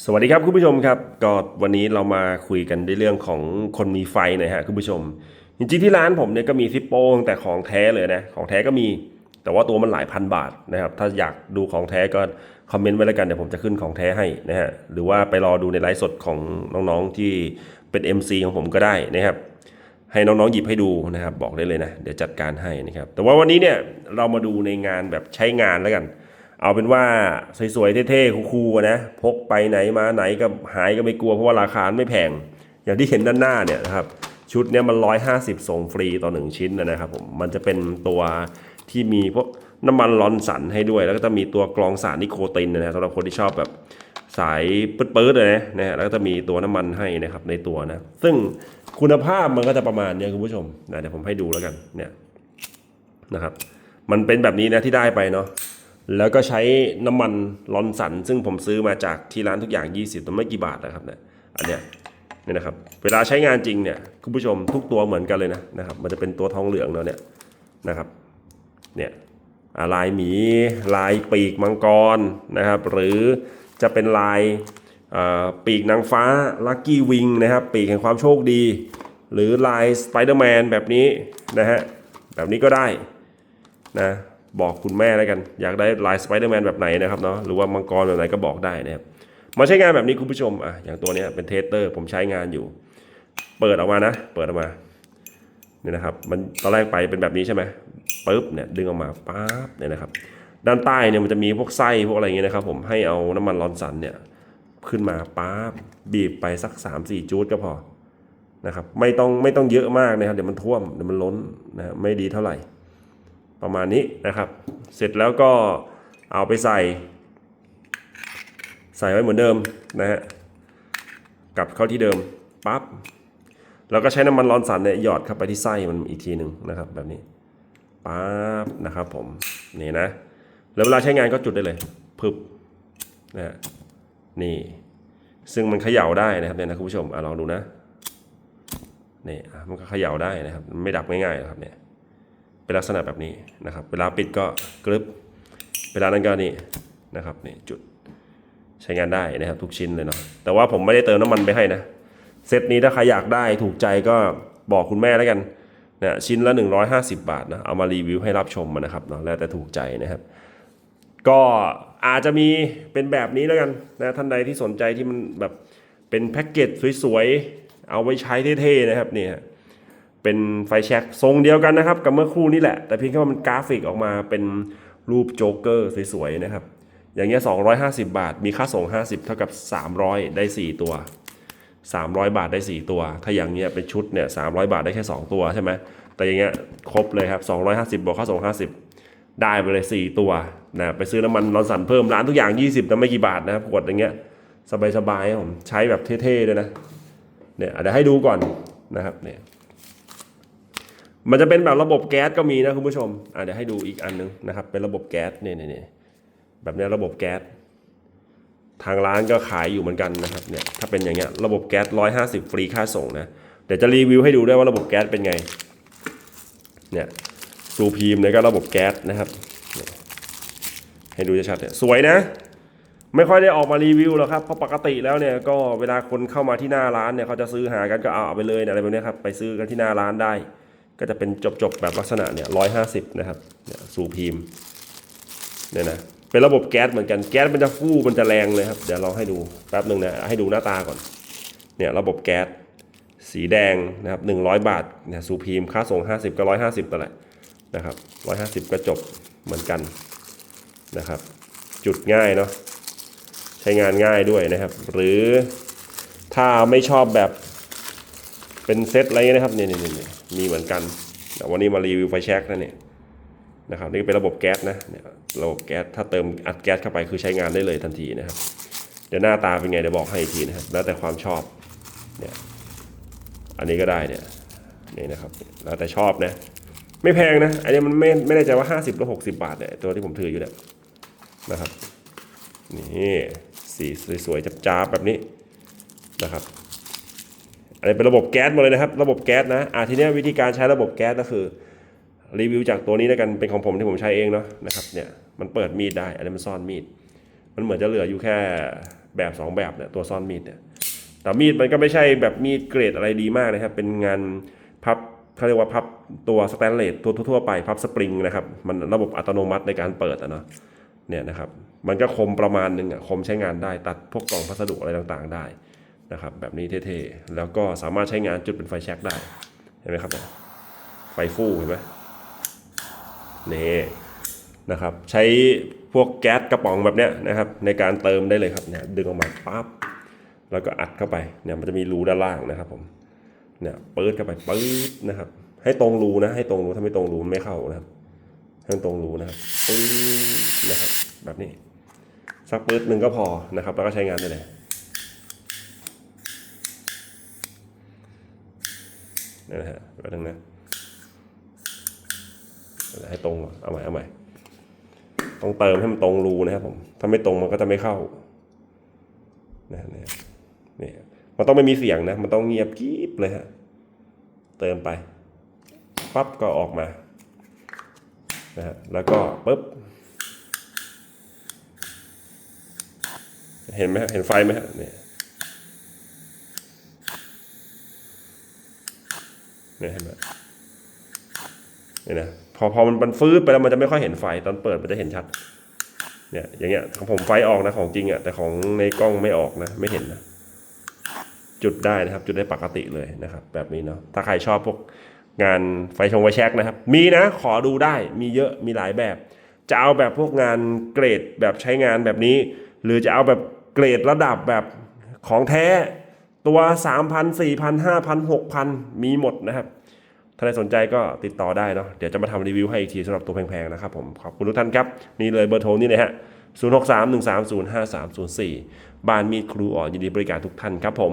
สวัสดีครับคุณผู้ชมครับก็วันนี้เรามาคุยกันในเรื่องของคนมีไฟหน่อยฮะคุณผู้ชม จริงๆที่ร้านผมเนี่ยก็มีซิปโป้งแต่ของแท้เลยนะของแท้ก็มีแต่ว่าตัวมันหลายพันบาทนะครับถ้าอยากดูของแท้ก็คอมเมนต์ไว้แล้วกันเดี๋ยวผมจะขึ้นของแท้ให้นะฮะหรือว่าไปรอดูในไลฟ์สดของน้องๆที่เป็น MC ของผมก็ได้นะครับให้น้องๆหยิบให้ดูนะครับบอกได้เลยนะเดี๋ยวจัดการให้นะครับแต่ว่าวันนี้เนี่ยเรามาดูในงานแบบใช้งานแล้วกัน เอาเป็นว่าสวยๆเท่ๆคูลๆนะพกไปไหนมาไหนก็หายก็ไม่กลัวเพราะว่าราคาไม่แพง อย่างที่เห็นด้านหน้าเนี่ยนะครับชุดเนี้ยมัน 150 ส่งฟรีต่อ 1 ชิ้นนะครับผมมันจะเป็นตัวที่มีพวกน้ำมันลอนสันให้ด้วย แล้วก็จะมีตัวกรองสารนิโคตินนะสำหรับคนที่ชอบแบบสายปื๊ดๆเลยนะนะแล้วก็จะมีตัวน้ำมันให้นะครับในตัวนะ ซึ่งคุณภาพมันก็จะประมาณนี้คุณผู้ชมนะเดี๋ยวผมให้ดูแล้วกันเนี่ยนะครับ มันเป็นแบบนี้นะที่ได้ไปเนาะ แล้วก็ใช้น้ำมันลอนสัน ซึ่งผมซื้อมาจากที่ร้านทุกอย่าง 20ตัวไม่กี่บาทนะครับเนี่ยอันเนี้ยเนี่ยนะครับเวลาใช้งานจริงเนี่ยคุณผู้ชมทุกตัวเหมือนกันเลยนะนะครับมันจะเป็นตัวทองเหลืองเนาะเนี่ยนะครับเนี่ยลายหมีลายปีกมังกรนะครับ หรือจะเป็นลายอ่อปีกนางฟ้าลัคกี้วิงนะครับปีกแห่งความโชคดี หรือลายสไปเดอร์แมนแบบนี้นะฮะแบบนี้ก็ได้นะ บอกคุณแม่แล้วกัน อยากได้ลายสไปเดอร์แมนแบบไหนนะครับเนาะหรือว่ามังกรแบบไหนก็บอกได้นะครับมาใช้งานแบบนี้คุณผู้ชมอะอย่างตัวนี้เป็นเทสเตอร์ผมใช้งานอยู่ เปิดออกมานะ เปิดออกมาเนี่ยนะครับ มันตอนแรกไปเป็นแบบนี้ใช่ไหมปุ๊บเนี่ยดึงออกมาปั๊บเนี่ยนะครับ ด้านใต้เนี่ยมันจะมีพวกไส้พวกอะไรเงี้ยนะครับ ผมให้เอาน้ำมันร้อนสันเนี่ยขึ้นมาปั๊บบีบไปสัก 3 4จูดก็พอนะครับไม่ต้องไม่ต้องเยอะมากนะครับเดี๋ยวมันท่วมเดี๋ยวมันล้นนะไม่ดีเท่าไหร่ ประมาณนี้นะครับ เสร็จแล้วก็เอาไปใส่ ใส่ไว้เหมือนเดิมนะฮะกลับเข้าที่เดิมปั๊บแล้วก็ใช้น้ำมันร้อนสันเนี่ยหยอดเข้าไปที่ไส้มันอีกทีหนึ่งนะครับ แบบนี้ปั๊บนะครับผมนี่นะแล้วเวลาใช้งานก็จุดได้เลยพึบนะฮะนี่ ซึ่งมันเขย่าได้นะครับเนี่ยนะคุณผู้ชมอะลองดูนะนี่มันก็เขย่าได้นะครับ ไม่ดับง่ายๆหรอกครับเนี่ย เป็นลักษณะแบบนี้นะครับ เวลาปิดก็กรึบเวลานั้นก็นี่นะครับนี่จุดใช้งานได้นะครับทุกชิ้นเลยเนาะแต่ว่าผมไม่ได้เติมน้ำมันไปให้นะเซตนี้ถ้าใครอยากได้ถูกใจก็บอกคุณแม่แล้วกันนะชิ้นละ 150 บาทนะเอามารีวิวให้รับชมมานะครับเนาะแล้วแต่ถูกใจนะครับ ก็อาจจะมีเป็นแบบนี้แล้วกันนะท่านใดที่สนใจที่มันแบบเป็นแพ็กเกจสวยๆ เอาไว้ใช้เท่ๆนะครับเนี่ย เป็นไฟแช็กทรงเดียวกันนะครับ กับเมื่อครู่นี่แหละ แต่เพียงแค่ว่ามันกราฟิกออกมาเป็นรูปโจ๊กเกอร์สวยๆนะครับอย่างเงี้ย250 บาท มีค่าส่ง 50 เท่ากับ 300 ได้ 4 ตัว 300 บาทได้ 4 ตัว ถ้าอย่างเงี้ยเป็นชุดเนี่ย300 บาทได้แค่ 2 ตัวใช่ไหมแต่อย่างเงี้ยครบเลยครับ 250 บวกค่าส่ง 50 ได้ไปเลย 4 ตัวนะไปซื้อน้ำมันรอนสันเพิ่มร้านทุกอย่าง 20แต่ไม่กี่บาทนะครับขวดอย่างเงี้ยสบายๆผมใช้แบบเท่ๆด้วยนะเนี่ยเดี๋ยวให้ดูก่อนนะครับเนี่ย มันจะเป็นแบบระบบแก๊สก็มีนะคุณผู้ชมอะเดี๋ยวให้ดูอีกอันนึงนะครับ เป็นระบบแก๊สเนี่ยเนี่ยแบบนี้ระบบแก๊สทางร้านก็ขายอยู่เหมือนกันนะครับเนี่ยถ้าเป็นอย่างเงี้ยระบบแก๊ส150ฟรีค่าส่งนะเดี๋ยวจะรีวิวให้ดูด้วยว่าระบบแก๊สเป็นไงเนี่ยซูพีมเนี่ยก็ระบบแก๊สนะครับ ให้ดูชัดเนี่ยสวยนะ ไม่ค่อยได้ออกมารีวิวหรอกครับเพราะปกติแล้วเนี่ยก็เวลาคนเข้ามาที่หน้าร้านเนี่ยเขาจะซื้อหากันก็เอาเอไปเลยนะอะไรแบบนี้ครับไปซื้อกันที่หน้าร้านได้ ก็จะเป็นจบๆแบบลักษณะเนี่ยร้อยห้าสิบนะครับเนี่ยซูพีมเนี่ยนะเป็นระบบแก๊สเหมือนกันแก๊สมันจะฟู่มันจะแรงเลยครับเดี๋ยวเราให้ดูแป๊บหนึ่งนะให้ดูหน้าตาก่อนเนี่ยระบบแก๊สสีแดงนะครับหนึ่งร้อยบาทเนี่ยซูพีมค่าส่งห้าสิบก็ร้อยห้าสิบต่อแหละนะครับร้อยห้าสิบก็จบเหมือนกันนะครับ จุดง่ายเนาะใช้งานง่ายด้วยนะครับ หรือถ้าไม่ชอบแบบ เป็นเซตอะไรเงี้ยนะครับเนี่ยเนี่ยเนี่ยมีเหมือนกัน แต่วันนี้มารีวิวไฟแช็กนะเนี่ยนะครับนี่เป็นระบบแก๊สนะเนี่ยระบบแก๊สถ้าเติมอัดแก๊สเข้าไปคือใช้งานได้เลยทันทีนะครับเดี๋ยวหน้าตาเป็นไงเดี๋ยวบอกให้อีกทีนะครับแล้วแต่ความชอบเนี่ยอันนี้ก็ได้เนี่ยนี่นะครับแล้วแต่ชอบนะไม่แพงนะอันนี้มันไม่ไม่แน่ใจว่า 50หรือ60 บาทเนี่ยตัวที่ผมถืออยู่เนี่ยนะครับนี่สีสวยๆจับๆแบบนี้นะครับ อันนี้เป็นระบบแก๊สหมดเลยนะครับ ระบบแก๊สนะอะทีเนี้ยวิธีการใช้ระบบแก๊สก็คือรีวิวจากตัวนี้แล้วกันเป็นของผมที่ผมใช้เองเนาะนะครับเนี่ยมันเปิดมีดได้ อันนี้มันซ่อนมีด มันเหมือนจะเหลืออยู่แค่แบบ 2 แบบเนี่ยตัวซ่อนมีดเนี่ยแต่มีดมันก็ไม่ใช่แบบมีดเกรดอะไรดีมากนะครับ เป็นงานพับเขาเรียกว่าพับตัวสแตนเลสตัวทั่วไปพับสปริงนะครับ มันระบบอัตโนมัติในการเปิดอะเนาะเนี่ยนะครับ มันก็คมประมาณหนึงอะคมใช้งานได้ตัดพวกกล่องพัสดุอะไรต่างๆ ได้ นะครับแบบนี้เท่ๆ แล้วก็สามารถใช้งานจุดเป็นไฟแช็กได้ เห็นไหมครับเนี่ยไฟฟูเห็นไหมนี่นะครับใช้พวกแก๊สกระป๋องแบบเนี้ยนะครับในการเติมได้เลยครับเนี่ยดึงออกมาปั๊บแล้วก็อัดเข้าไปเนี่ยมันจะมีรูด้านล่างนะครับผมเนี่ยเปิดเข้าไปปื๊ดนะครับ ให้ตรงรูนะให้ตรงรูถ้าไม่ตรงรูมันไม่เข้านะครับให้มันตรงรูนะครับปื๊ดนะครับแบบนี้สักปื๊ดหนึ่งก็พอนะครับ แล้วก็ใช้งานได้เลย นี่นะฮะแบบนึงนะให้ตรงก่อนเอาใหม่เอาใหม่ต้องเติมให้มันตรงรูนะครับผมถ้าไม่ตรงมันก็จะไม่เข้านะเนี่ยนี่มันต้องไม่มีเสียงนะ มันต้องเงียบกริบเลยฮะเติมไปปั๊บก็ออกมานะฮะแล้วก็ปุ๊บเห็นไหมเห็นไฟไหมฮะเนี่ย เนี่ยเห็นไหมเนี่ยนะพอพอมันมันฟื้นไปแล้วมันจะไม่ค่อยเห็นไฟตอนเปิดมันจะเห็นชัด เนี่ย อย่างเงี้ยของผมไฟออกนะของจริงอะ่ะแต่ของในกล้องไม่ออกนะ ไม่เห็นนะจุดได้นะครับ จุดได้ปกติเลยนะครับ แบบนี้เนาะถ้าใครชอบพวกงานไฟชงไฟแช็กนะครับ มีนะขอดูได้มีเยอะมีหลายแบบ จะเอาแบบพวกงานเกรดแบบใช้งานแบบนี้ หรือจะเอาแบบเกรดระดับแบบของแท้ ตัว 3,000 4,000 5,000 6,000 มีหมดนะครับ ถ้าใครสนใจก็ติดต่อได้เนาะ เดี๋ยวจะมาทำรีวิวให้อีกทีสำหรับตัวแพงๆนะครับผม ขอบคุณทุกท่านครับ นี่เลยเบอร์โทรนี่เลยฮะ 0631305304 บ้านมีดครูอ่อนยินดีบริการทุกท่านครับผม